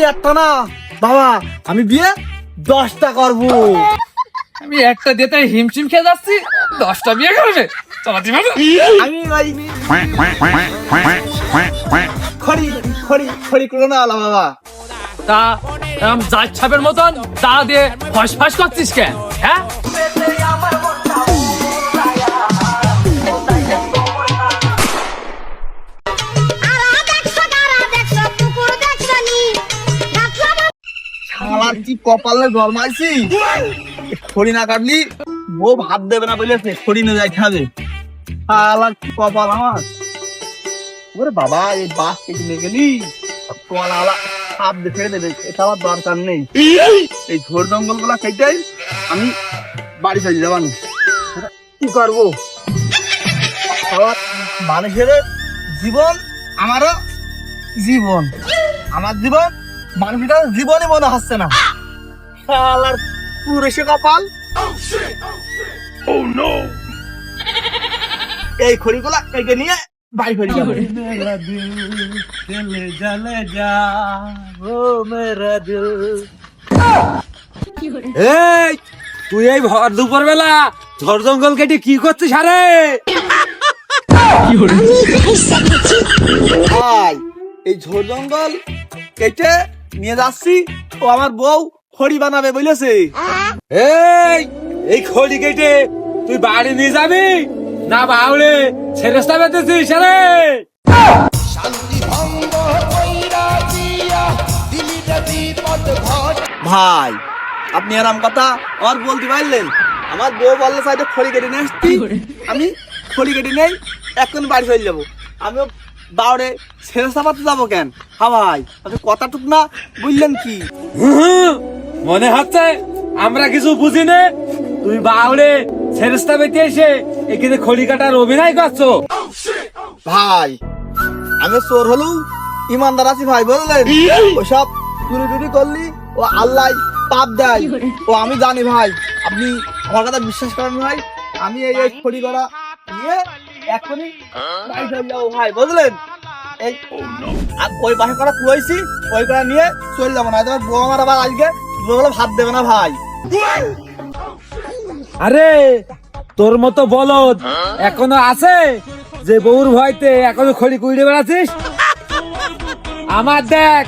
আমি একটা না। বাবা আমি বিয়ে দশটা করব। আমি একটা দিয়ে তাই হিমশিম খেয়ে যাচ্ছি দশটা বিয়ে করবে। চালাতে পারো আমি খড়ি খড়ি খড়ি করে না আলা বাবা। তা জাত ছাপের মতন তা দিয়ে ফস ফস করছিস কেন হ্যাঁ? কি কপালে জন্মাইছি খড়ি না কাটলি? বউ ভাত দেবে না বলেছে খড়ি যাইতে হবে। শালার কপাল আমার? ওরে বাবা, এই বাস কেটে নিয়ে গেলি? আলা সাপ দেবে, এটা আমার দরকার নেই। এই ঝোড় জঙ্গলগুলা কেটে আমি বাড়ি চলে যাবানি কি করব? মানুষের জীবন, আমারও জীবন। আমার জীবন মানুষটার জীবনে মনে হচ্ছে না। শালার পুরেশে কপাল। এই খড়িগুলা কেটে নিয়ে বাড়ি ফেরি যাব। এই তুই এই ভর দুপুর বেলা ঝড় জঙ্গল কেটে কি করছিস আরে? ভাই এই ঝোড় জঙ্গল কেটে নিয়ে যাচ্ছি ও আমার বউ। খড়ি বানাবে বলেছে এই এই খড়ি কেটে তুই বাড়ি নিয়ে যাবি? না বাউলে ছেড়েস্তা বেঁধেছিস আরে ভাই আপনি আরাম কথা আমার বলতে পারলেন আমার বউ বললে সাইডে খড়ি কেটে নিয়ে আসছি আমি খড়ি কেটে নেই এখন বাড়ি চলে যাব। আমিও বাউরে ছেড়ে সাপাতে যাব কেন? হ্যাঁ ভাই আপনি কথাটুক না বুঝলেন কি? মনে হচ্ছে আমরা কিছু বুঝি নে তুই বাউলে ছেড়েস্তা বেঁধে এসে এখানে খড়ি কাটার অভিনয় করছ। ভাই আমি চোর হলু ইমানদার আছি ভাই বললেন ওসব চুরি টুরি করলি ও আল্লাহ পাপ দেয়। ও আমি জানি ভাই আপনি আমার কথা বিশ্বাস করেন ভাই আমি এই এই খড়ি করা নিয়ে এখনই চলে যাব ভাই বুঝলেন? এই আর ওই পাশে করা কুয়াইছি ওই করা নিয়ে চলে যাব না তোমার বউ আমার আবার আজকে ভাত দেবে না ভাই। আরে তোর মতো বলদ এখনও আছে যে বউর ভয়তে এখনও খড়ি কুড়িয়ে বেড়াচ্ছিস? আমার দেখ।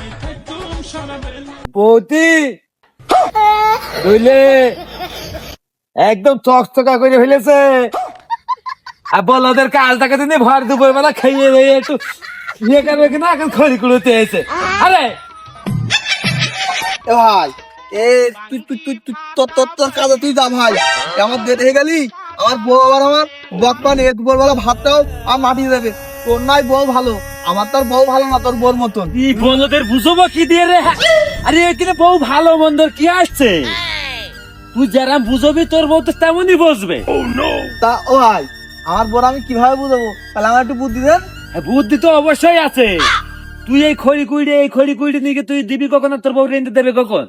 বৌতি বুঝলে? একদম চকচকা করে ফেলেছে। আর বলদের কাজ টাকা দিনে ভর দুপুর বেলা খাইয়ে দিয়ে একটু ইয়ে করবে কিনা এখন খড়ি কুড়োতে এসে আরে! ভাই এ তুই তুই তুই তুই তোর তোর তোর কাজে তুই যা ভাই। আমার দেরি হয়ে গেলি? আমার বউ আবার আমার বকপা নিয়ে দুপুর ভাতটাও আর মাটি দেবে। তোর নাই বউ ভালো আমার তোর বউ ভালো না তোর বউর মতন। এই বলদের বুঝব কি দিয়ে রে? আরে এখানে বউ ভালো মন্দর কি আসছে? তুই যারা বুঝবি তোর বউ তো তেমনই বসবে তা ও ভাই আমার বউ আমি কীভাবে বুঝব? তাহলে আমার একটু বুদ্ধি দেন। বুদ্ধি তো অবশ্যই আছে। তুই এই খড়ি কুইড়ে এই খড়ি কুইড়ে নিয়ে তুই দিবি কখন? আর তোর বউ রেঁধে দেবে কখন?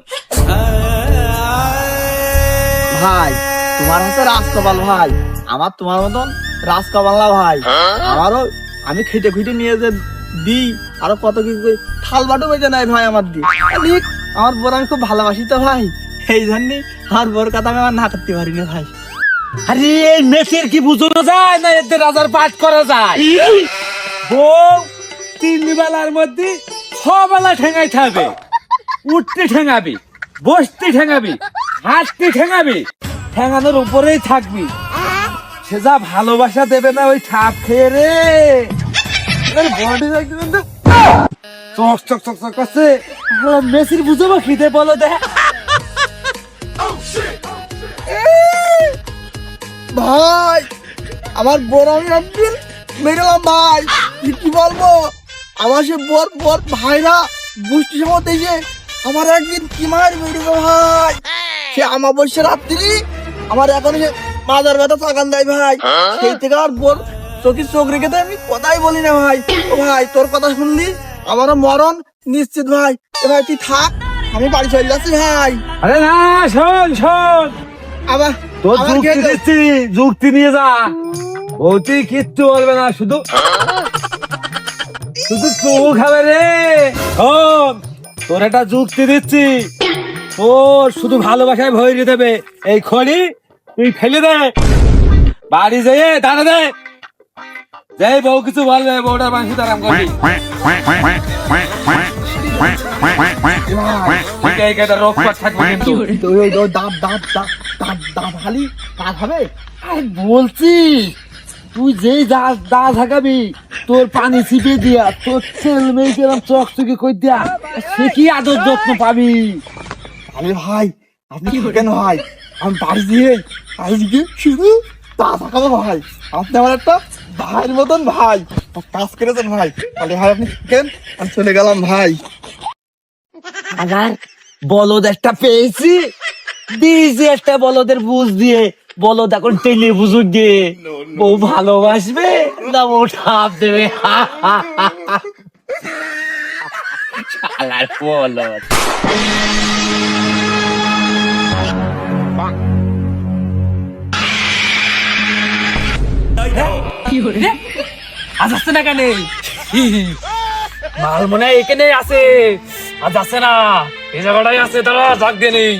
ভাই তোমার হাতে রাজকপাল ভাই। আমার তোমার মতন রাজকপাল না ভাই। আমারও আমি খেটে খুঁটে নিয়ে যে দিই আরও কত কি করি, থাল বাটু বেজে নেয় ভাই আমার দি আমার বোর আমি খুব ভালোবাসি তো ভাই। এই জন্যই আমার বোর কথা আমি আমার না করতে পারি না ভাই। আরে এই মেসের কি বুঝানো যায় না? এদের রাজার পাঠ করা যায়। বউ তিন বেলার মধ্যে ছ বেলা ঠেঙাই থাকবে। উঠতে ঠেঙাবি বসতে ঠেঙাবি হাঁটতে ঠেঙাবি, ঠেঙানোর উপরেই থাকবি। সে যা ভালোবাসা দেবে না ওই ছাপ খেয়ে রে। বডি চক চক চক চক করছে। মেসির বুঝব খিদে বলো দেখ। ভাই, আমার বোর আমি একদিন মেরেলাম ভাই। কি বলব? আমার সে বোর বোর ভাইরা বুষ্টি সময় এসে আমার একদিন কি মার মেরেছে ভাই। সে আমার বসে রাত্রি আমার এখন সে মাজার ব্যথা থাকান দেয় ভাই। সেই থেকে আর বোর চোখে চোখ রেখে তো আমি কথাই বলি না ভাই। ও ভাই তোর কথা শুনলি? আমারও মরণ নিশ্চিত ভাই। এ ভাই তুই থাক আমি বাড়ি চলে যাচ্ছি ভাই। আরে না শোন শোন। আবার তোর যুক্তি দিচ্ছি যুক্তি নিয়ে যা। অতি কিচ্ছু বলবে না শুধু শুধু চৌ খাবে রে। শোন তোর একটা যুক্তি দিচ্ছি। ও শুধু ভালোবাসায় ভয় দিয়ে দেবে। এই খড়ি তুই ফেলে দে। বাড়ি যেয়ে দাঁড়া দে। যাই বউ কিছু বলবে বউটার মাংস দাঁড়াম করবি। বলছি তুই যেই দা দাঁত হাঁকাবি তোর পানি ছিপে দিয়া তোর ছেলে মেয়ে চকচকে কই দিয়া সে কি আদর যত্ন পাবি? আরে ভাই আপনি কেন ভাই আমি বাড়ি দিয়ে আজকে শুধু তা থাকাবো ভাই আপনি আমার একটা ভাইয়ের মতন ভাই কাজ করেছেন ভাই তাহলে ভাই আপনি থাকেন আমি চলে গেলাম ভাই আবার বলদ একটা পেয়েছি দিয়েছি একটা বলদের বুঝ দিয়ে বলদ এখন টেনে বুঝুক দিয়ে বউ ভালোবাসবে না বউ ঠাপ দেবে শালার বলদ আজ আসছে না কেন? মাল মনে হয় এখানে আছে। আজ আসছে না। এই জায়গাটাই আছে তারা ডাক দিয়ে নেই।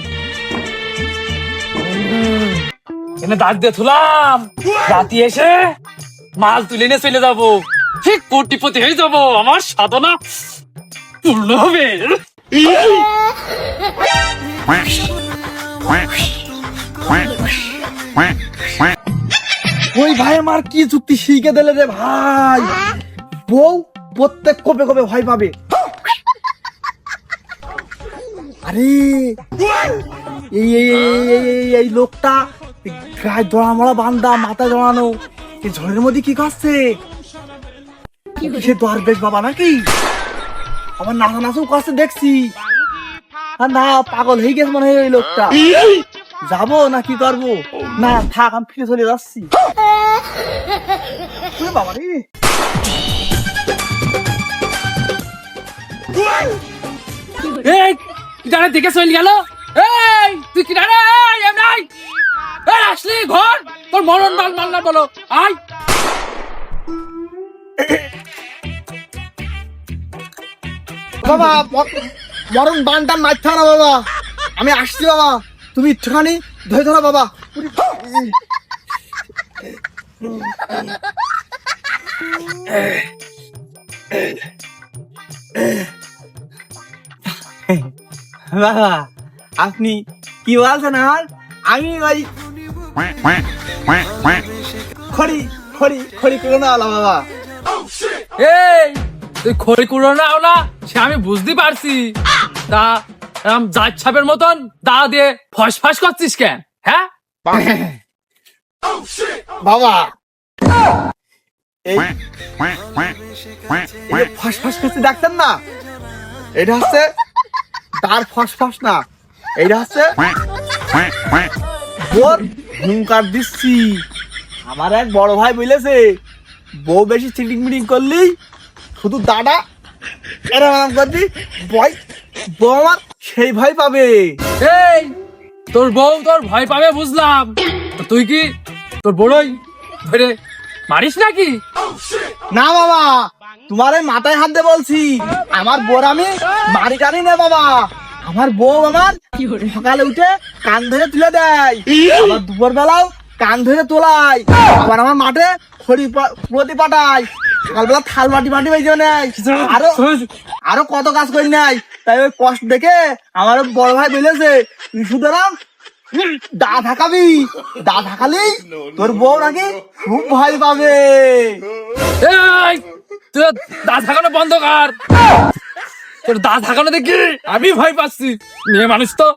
এনে ডাক দিয়ে থুলাম রাতি এসে মাল তুলে নিয়ে চলে যাব। ঠিক কোটিপতি হয়ে যাব। আমার সাধনা ওই ভাই আমার কি শিখে দিলে রে ভাই? বউ প্রত্যেক কবে কবে পাবে। আরে, এই এই লোকটা গায়ে দড়ামড়া বান্দা, মাথা জড়ানো। এই ঝড়ের মধ্যে কি করছে? সে দরবেশ বাবা নাকি? আমার নাচা নাচও করছে দেখছি। আর না পাগল হয়ে গেছে মনে হয় ওই লোকটা। যাব না কি করব না থাক আমি ফিরে চলে যাচ্ছি। বাবা রে। এই চলে গেল? এই তুই এই এই আসলি ঘর। তোর মরণ মাল মাল না বলো। আয়। বাবা মরণ বানটা মারতে না বাবা। আমি আসছি বাবা। তুমি একটুখানি ধরে ধরো বাবা। বাবা আপনি কি বলছেন আর আমি ওই খড়ি খড়ি খড়ি করে না আলা বাবা। এই তুই খড়ি কুড়ো না না সে আমি বুঝতে পারছি। তা, এরম জাত ছাপের মতন দা দিয়ে ফস ফস করছিস কেন? হ্যাঁ? বাবা। এই quack quack quack quack এই যে quack ফস ফস করতে দেখছেন না? এটা হচ্ছে তার ফস ফস না। এটা হচ্ছে বোর হুঙ্কার দিচ্ছি। আমার এক বড় ভাই বলেছে, বউ বেশি চিটিং মিটিং করলি শুধু দাদা এরকম করবি বই বউ আমার সেই ভয় পাবে। এই তোর বউ তোর ভয় পাবে বুঝলাম। তুই কি তোর বড়ই ধরে মারিস নাকি? না বাবা তোমার এই মাথায় হাত দিয়ে বলছি। আমার বোর আমি মারি টানি না বাবা। আমার বউ আমার সকালে উঠে কান ধরে তুলে দেয়। আবার দুপুর বেলাও কান ধরে তোলায়। আবার আমার মাঠে খড়ি প্রতি পাঠায়। সকালবেলা থাল মাটি মাটি বেজে নেয় আরও আরও কত কাজ করি নাই। তাই ওই কষ্ট দেখে আমার বড় ভাই বলেছে সুতরাং দা থাকাবি দা থাকালেই তোর বউ নাকি খুব ভয় পাবে। এই তুই দা থাকানো বন্ধ কর। তোর দা থাকানো দেখি আমি ভয় পাচ্ছি। মেয়ে মানুষ তো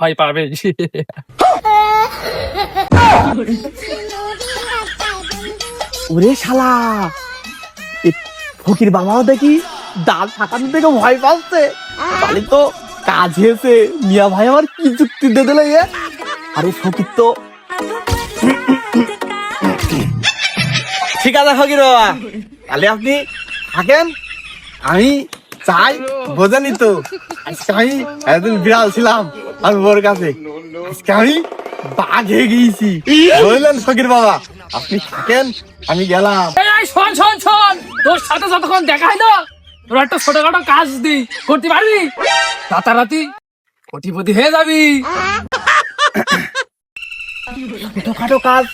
ভয় পাবে। ওরে শালা ফকির বাবাও দেখি দাঁত ফাঁকানোর থেকে ভয় পাচ্ছে। তাহলে তো কাজ হয়েছে। মিয়া ভাই আমার কি যুক্তি দিয়ে দিলে আরে ফকির তো ঠিক আছে ফকির বাবা। তাহলে আপনি থাকেন। আমি চাই বোঝেনি তো। আজকে আমি একদিন বিড়াল ছিলাম আর ওর কাছে। আজকে আমি বাঘ হয়ে গিয়েছি। বুঝলেন ফকির বাবা, আপনি থাকেন, আমি গেলাম। শোন শোন শোন। সাথে যতক্ষণ দেখা হয় তোর একটা ছোটখাটো কাজ দি, করতে পারবি? রাতারাতি কোটিপতি হয়ে যাবি। ছোটখাটো কাজ,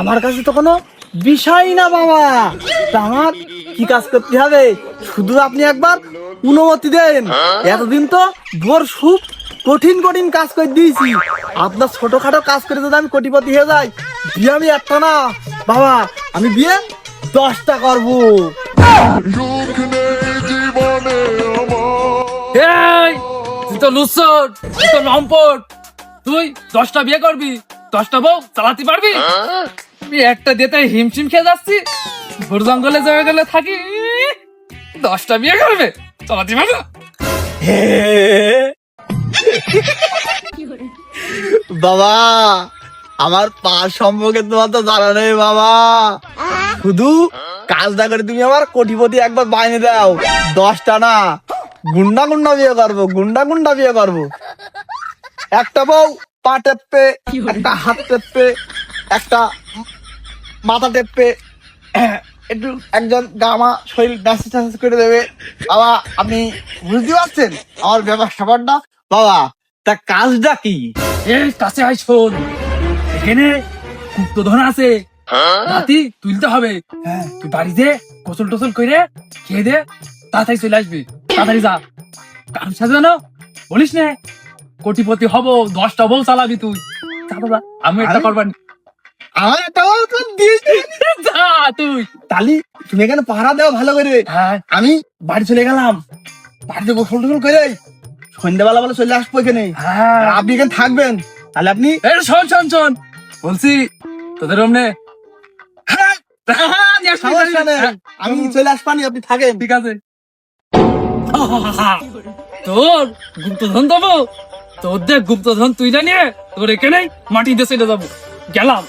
আমার কাছে তো কোনো বিষয় না বাবা। আমার কি কাজ করতে হবে? শুধু আপনি একবার অনুমতি দেন। এতদিন তো ভোর সুপ কঠিন কঠিন কাজ করে দিয়েছি। আপনার ছোটখাটো কাজ করে যদি আমি কোটিপতি হয়ে যাই, বিয়ে আমি একটা না। বাবা, আমি বিয়ে দশটা করব। এই, তুই দশটা বিয়ে করবি, দশটা বউ চালাতে পারবি? আমি একটা দিতে হিমশিম খেয়ে যাচ্ছি। ঘোর জঙ্গলে জমে গেলে থাকি, দশটা বিয়ে করবে, চালাতে পারবে? বাবা আমার পা সম্পর্কে তোমার তো জানা নেই, বাবা। শুধু কাজটা করে তুমি আমার কোটিপতি একবার বাইনে দাও। দশটা না, গুন্ডা গুন্ডা বিয়ে করব, গুন্ডা গুন্ডা বিয়ে করব। একটা বউ পা টেপে, একটা হাত টেপে, একটা মাথা টেপে, একটু একজন গামা শরীর ডাসি টাসি করে দেবে। বাবা, আপনি বুঝতে পারছেন? আমার ব্যাপার স্যাপারটা বাবা, তা কাজটা কি? এই, কাছে আয় শোন। এখানে গুপ্তধন আছে। রাতি তুলতে হবে। হ্যাঁ। তুই বাড়িতে গোসল টোসল করে খেয়ে দে তাড়াতাড়ি চলে আসবি। তাড়াতাড়ি যা। কারোর সাথে জানো বলিস না কোটিপতি হব দশটা বউ চালাবি তুই। আমি একটা করবানি আমার একটা বউ তো দিস তুই। তালি তুমি এখানে পাহারা দাও ভালো করে। হ্যাঁ। আমি বাড়ি চলে গেলাম। বাড়িতে গোসল টোসল করে সন্ধ্যাবেলা বেলা চলে আসব এখানে। হ্যাঁ। আপনি এখানে থাকবেন। তাহলে আপনি এই শোন শোন শোন। বলছি তোদের অমনে হ্যাঁ, হ্যাঁ, হ্যাঁ, আমি চলে আসবানি আপনি থাকেন। ঠিক আছে। তোর গুপ্তধন দেবো? তোর দেখ গুপ্তধন তুই জানিয়ে তোর এখানে মাটি দেশে যাব। গেলাম।